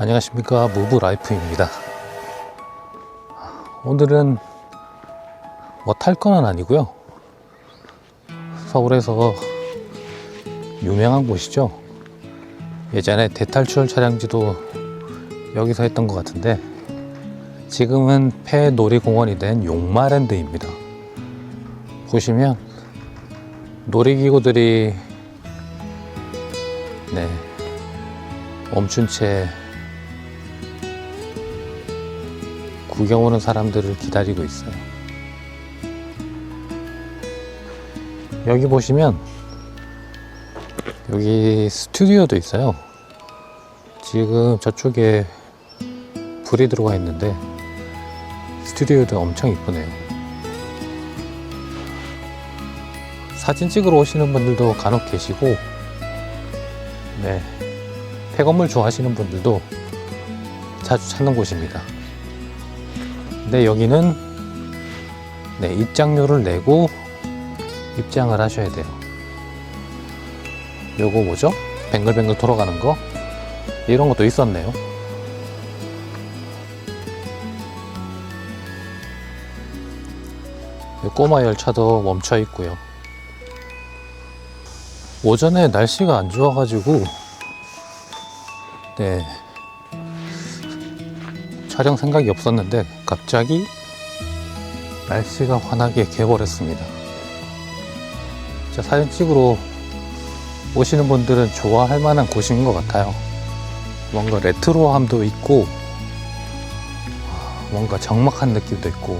안녕하십니까 무브 라이프입니다. 오늘은 뭐 탈 거는 아니고요. 서울에서 유명한 곳이죠. 예전에 대탈출 촬영지도 여기서 했던 것 같은데 지금은 폐놀이공원이 된 용마랜드입니다. 보시면 놀이기구들이 네 멈춘 채 구경 오는 사람들을 기다리고 있어요. 여기 보시면 여기 스튜디오도 있어요. 지금 저쪽에 불이 들어와 있는데 스튜디오도 엄청 이쁘네요. 사진 찍으러 오시는 분들도 간혹 계시고 네 폐건물 좋아하시는 분들도 자주 찾는 곳입니다. 근데 여기는 네, 입장료를 내고 입장을 하셔야 돼요. 요거 뭐죠? 뱅글뱅글 돌아가는 거? 이런 것도 있었네요. 이 꼬마 열차도 멈춰 있고요. 오전에 날씨가 안 좋아가지고 네 촬영 생각이 없었는데 갑자기 날씨가 환하게 개버렸습니다. 자, 사진 찍으러 오시는 분들은 좋아할 만한 곳인 것 같아요. 뭔가 레트로함도 있고 뭔가 적막한 느낌도 있고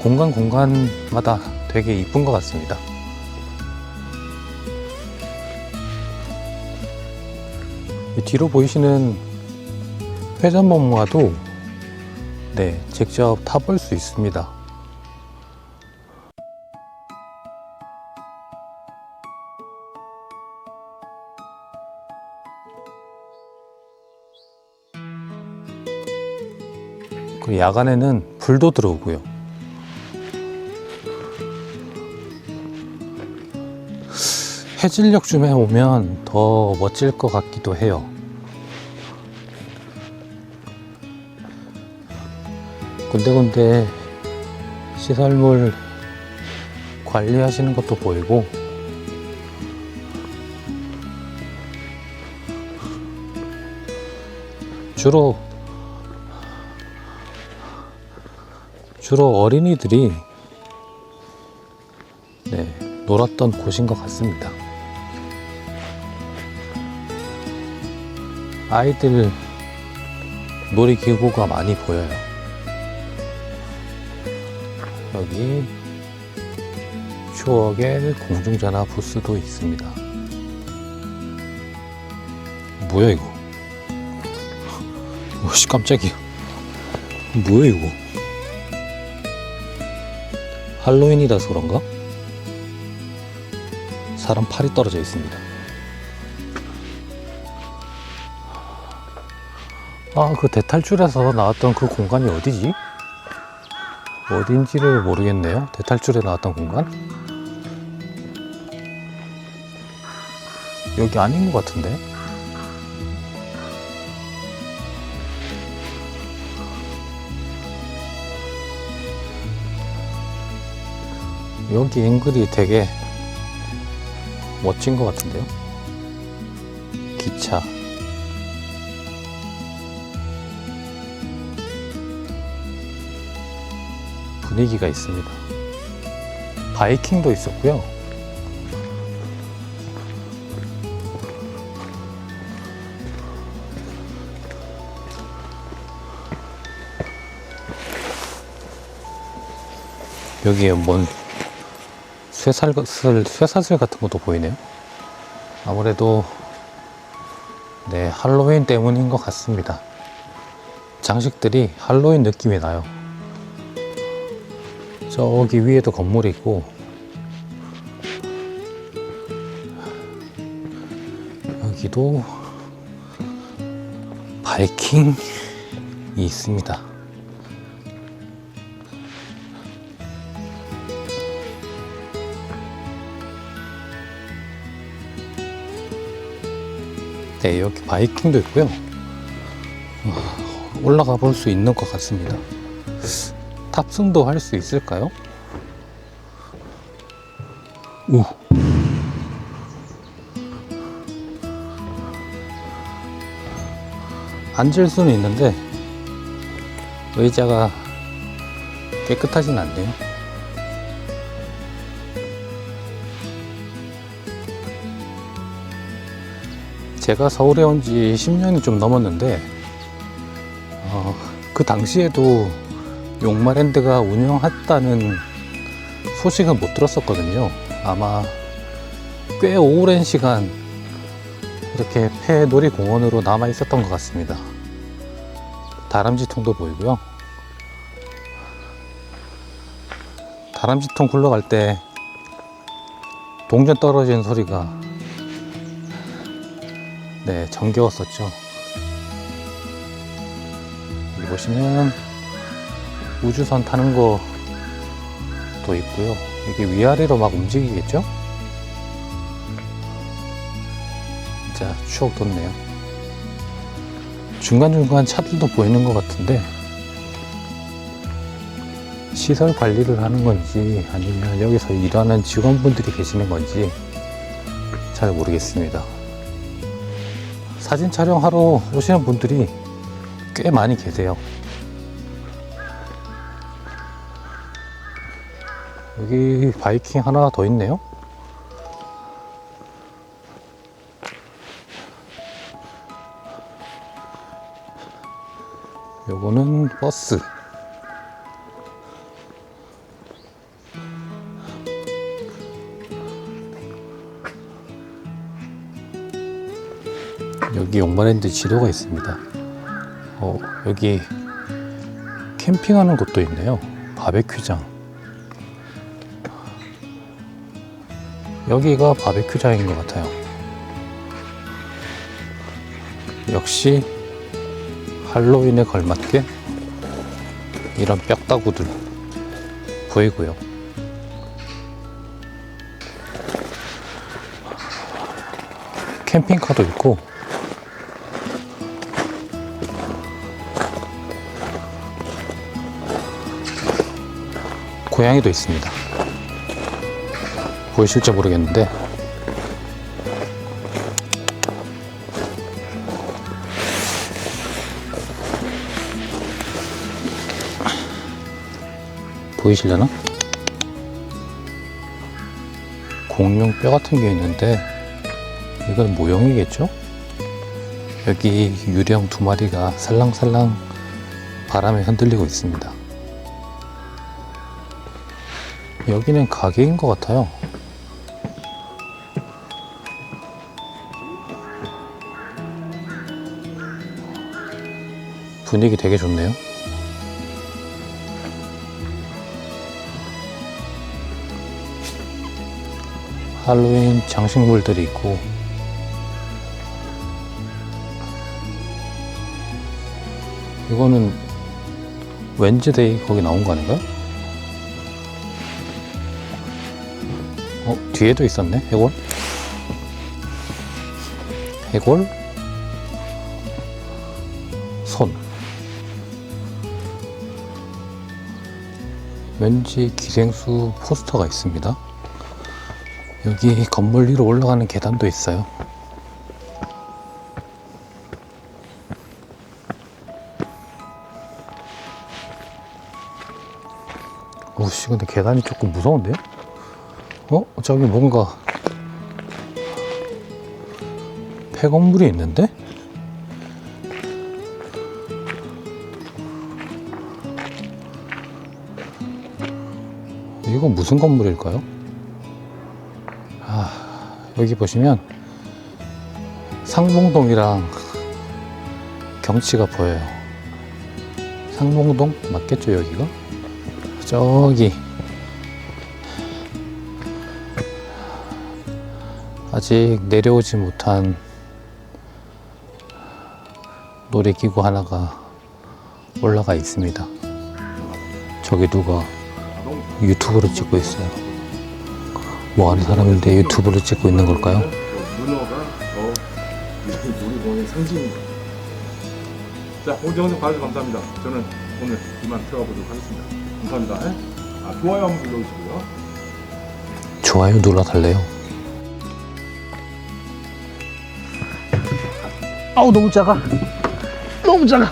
공간 공간마다 되게 이쁜 것 같습니다. 뒤로 보이시는 회전목마도 네, 직접 타볼 수 있습니다. 그 야간에는 불도 들어오고요. 해질녘 쯤에 오면 더 멋질 것 같기도 해요. 군데군데 시설물 관리하시는 것도 보이고 주로 주로 어린이들이 네, 놀았던 곳인 것 같습니다. 아이들 놀이기구가 많이 보여요. 여기 추억의 공중전화 부스도 있습니다. 뭐야 이거? 오씨 깜짝이야. 뭐야 이거? 할로윈이라서 그런가? 사람 팔이 떨어져 있습니다. 아, 그 대탈출에서 나왔던 그 공간이 어디지? 어딘지를 모르겠네요. 대탈출에 나왔던 공간? 여기 아닌 것 같은데? 여기 앵글이 되게 멋진 것 같은데요? 기차. 분위기가 있습니다. 바이킹도 있었고요. 여기에 뭔 쇠사슬, 쇠사슬 같은 것도 보이네요. 아무래도 네, 할로윈 때문인 것 같습니다. 장식들이 할로윈 느낌이 나요. 저기 위에도 건물이 있고 여기도 바이킹이 있습니다. 네, 여기 바이킹도 있고요. 어, 올라가 볼 수 있는 것 같습니다. 탑승도 할 수 있을까요? 오. 앉을 수는 있는데 의자가 깨끗하진 않네요. 제가 서울에 온 지 10년이 좀 넘었는데 어, 그 당시에도 용마랜드가 운영했다는 소식은 못 들었었거든요. 아마 꽤 오랜 시간 이렇게 폐 놀이공원으로 남아 있었던 것 같습니다. 다람쥐통도 보이고요. 다람쥐통 굴러갈 때 동전 떨어지는 소리가 네 정겨웠었죠. 여기 보시면 우주선 타는 거도 있고요. 이게 위아래로 막 움직이겠죠? 진짜 추억 돋네요. 중간중간 차들도 보이는 것 같은데 시설 관리를 하는 건지 아니면 여기서 일하는 직원분들이 계시는 건지 잘 모르겠습니다. 사진 촬영하러 오시는 분들이 꽤 많이 계세요. 여기 바이킹 하나 더 있네요. 요거는 버스. 여기 용마랜드 지도가 있습니다. 어, 여기 캠핑하는 곳도 있네요. 바베큐장. 여기가 바베큐장인 것 같아요. 역시 할로윈에 걸맞게 이런 뼈다구들 보이고요. 캠핑카도 있고 고양이도 있습니다. 보이실지 모르겠는데 보이시려나? 공룡 뼈 같은 게 있는데 이건 모형이겠죠? 여기 유령 두 마리가 살랑살랑 바람에 흔들리고 있습니다. 여기는 가게인 것 같아요. 분위기 되게 좋네요. 할로윈 장식물들이 있고 이거는 웬즈데이 거기 나온 거 아닌가요? 어 뒤에도 있었네 해골 해골 손 왠지 기생수 포스터가 있습니다 여기 건물 위로 올라가는 계단도 있어요. 오씨, 근데 계단이 조금 무서운데요? 어? 저기 뭔가 폐건물이 있는데? 이거 무슨 건물일까요? 여기 보시면 상봉동이랑 경치가 보여요. 상봉동 맞겠죠 여기가? 저기 아직 내려오지 못한 놀이기구 하나가 올라가 있습니다. 저기 누가 유튜브를 찍고 있어요. 뭐 하는 사람인데 유튜브를 찍고 있는 걸까요? 문어가 어, 놀이 상징입니다. 자, 오늘 영상 봐주셔서 감사합니다. 저는 오늘 이만 들어가 보도록 하겠습니다. 감사합니다. 예? 아, 좋아요 한번 눌러주시고요. 좋아요 눌러달래요. 아우 너무 작아. 너무 작아.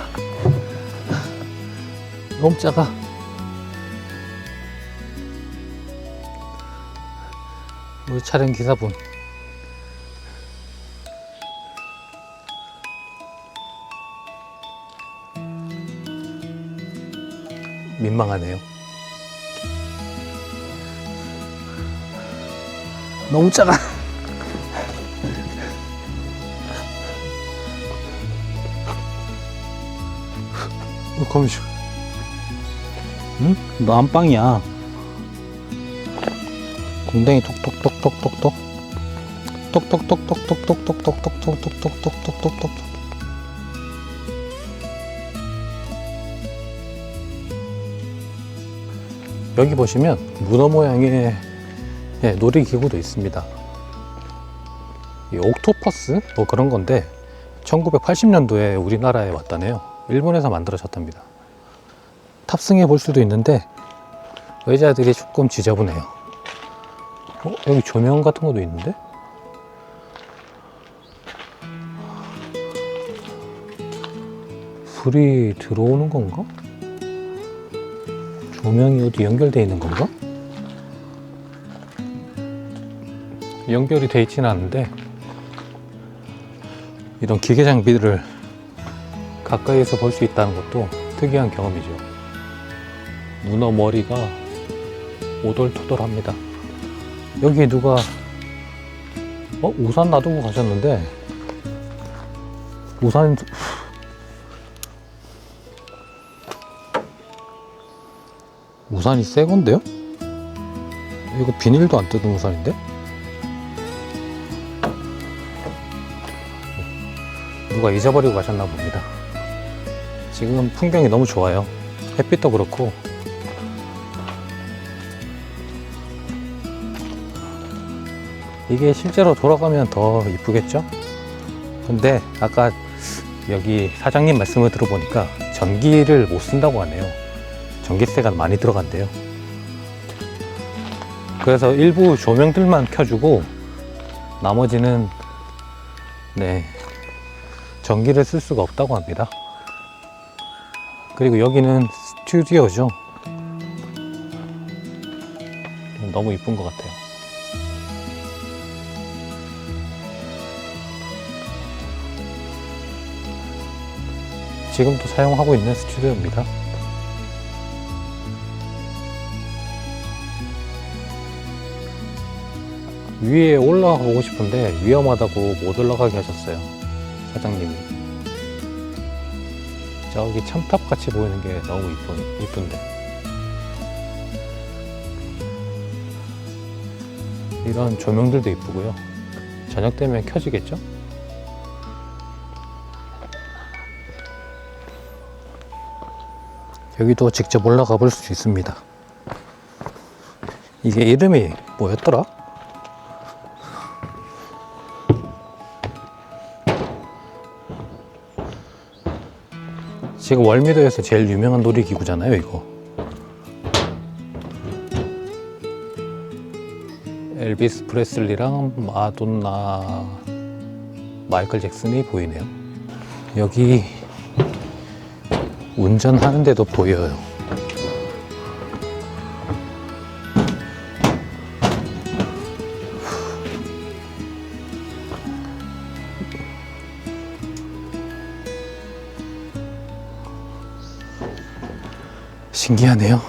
너무 작아. 우리 차량 기사분. 민망하네요. 너무 작아. 어, 거미줄. 응? 너 안방이야. 공댕이 톡톡톡톡톡톡. 톡 톡톡톡톡톡톡톡톡톡톡톡톡톡톡톡톡톡. 여기 보시면 문어 모양의 예, 놀이기구도 있습니다. 이 옥토퍼스 뭐 그런 건데 1980년도에 우리나라에 왔다네요. 일본에서 만들어졌답니다. 탑승해 볼 수도 있는데 의자들이 조금 지저분해요. 어, 여기 조명 같은 것도 있는데? 불이 들어오는 건가? 조명이 어디 연결되어 있는 건가? 연결이 돼 있지는 않은데 이런 기계 장비를 가까이에서 볼 수 있다는 것도 특이한 경험이죠. 문어 머리가 오돌토돌합니다. 여기 누가 어 우산 놔두고 가셨는데 우산 우산이 새 건데요? 이거 비닐도 안 뜯은 우산인데? 누가 잊어버리고 가셨나 봅니다. 지금 풍경이 너무 좋아요. 햇빛도 그렇고. 이게 실제로 돌아가면 더 이쁘겠죠? 근데 아까 여기 사장님 말씀을 들어보니까 전기를 못 쓴다고 하네요. 전기세가 많이 들어간대요. 그래서 일부 조명들만 켜주고 나머지는 네 전기를 쓸 수가 없다고 합니다. 그리고 여기는 스튜디오죠. 너무 이쁜 것 같아요. 지금도 사용하고 있는 스튜디오입니다. 위에 올라가 보고 싶은데 위험하다고 못 올라가게 하셨어요. 사장님이. 저기 첨탑 같이 보이는 게 너무 이쁜, 이쁜데. 이런 조명들도 이쁘고요. 저녁 되면 켜지겠죠? 여기도 직접 올라가 볼 수 있습니다. 이게 이름이 뭐였더라? 지금 월미도에서 제일 유명한 놀이기구잖아요, 이거. 엘비스 프레슬리랑 마돈나, 마이클 잭슨이 보이네요. 여기 운전하는데도 보여요. 신기하네요.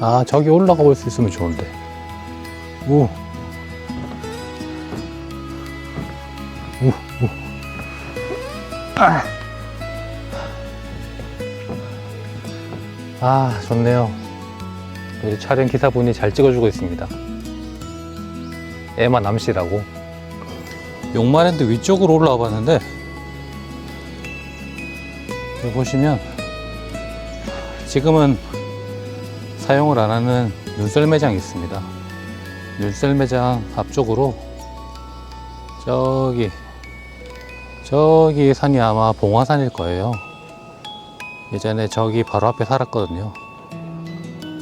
아, 저기 올라가 볼 수 있으면 좋은데. 오. 오, 아. 아, 좋네요. 우리 촬영 기사분이 잘 찍어주고 있습니다. 에마 남씨라고. 용마랜드 위쪽으로 올라와 봤는데, 여기 보시면, 지금은 사용을 안 하는 눈썰 매장이 있습니다. 눈썰 매장 앞쪽으로 저기 저기 산이 아마 봉화산일 거예요. 예전에 저기 바로 앞에 살았거든요.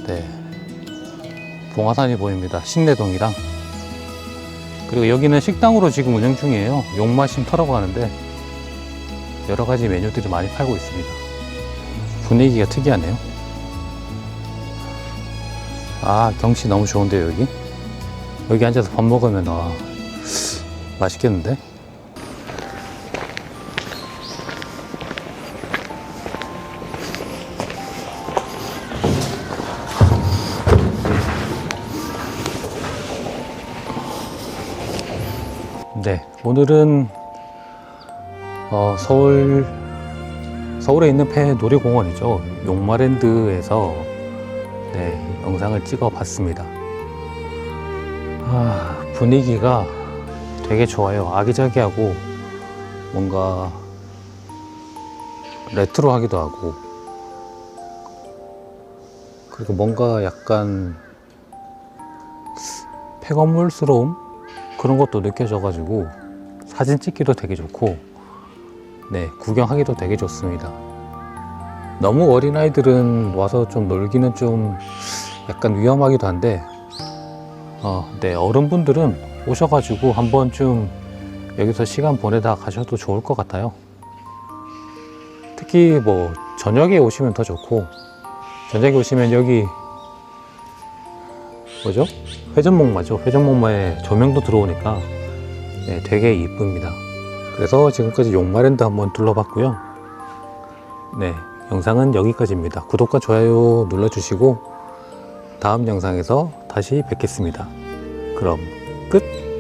네. 봉화산이 보입니다. 신내동이랑. 그리고 여기는 식당으로 지금 운영 중이에요. 용마쉼터라고 하는데 여러 가지 메뉴들이 많이 팔고 있습니다. 분위기가 특이하네요. 아, 경치 너무 좋은데요, 여기? 여기 앉아서 밥 먹으면, 아, 맛있겠는데? 오늘은 어, 서울 서울에 있는 폐 놀이공원이죠. 용마랜드에서 네, 영상을 찍어봤습니다. 아, 분위기가 되게 좋아요. 아기자기하고 뭔가 레트로하기도 하고 그리고 뭔가 약간 폐건물스러움 그런 것도 느껴져가지고 사진 찍기도 되게 좋고 네 구경하기도 되게 좋습니다. 너무 어린 아이들은 와서 좀 놀기는 좀 약간 위험하기도 한데 어, 네 어른분들은 오셔가지고 한번 좀 여기서 시간 보내다 가셔도 좋을 것 같아요. 특히 뭐 저녁에 오시면 더 좋고 저녁에 오시면 여기 뭐죠? 회전목마죠. 회전목마에 조명도 들어오니까 네, 되게 이쁩니다. 그래서 지금까지 용마랜드 한번 둘러봤고요. 네, 영상은 여기까지입니다. 구독과 좋아요 눌러주시고 다음 영상에서 다시 뵙겠습니다. 그럼 끝!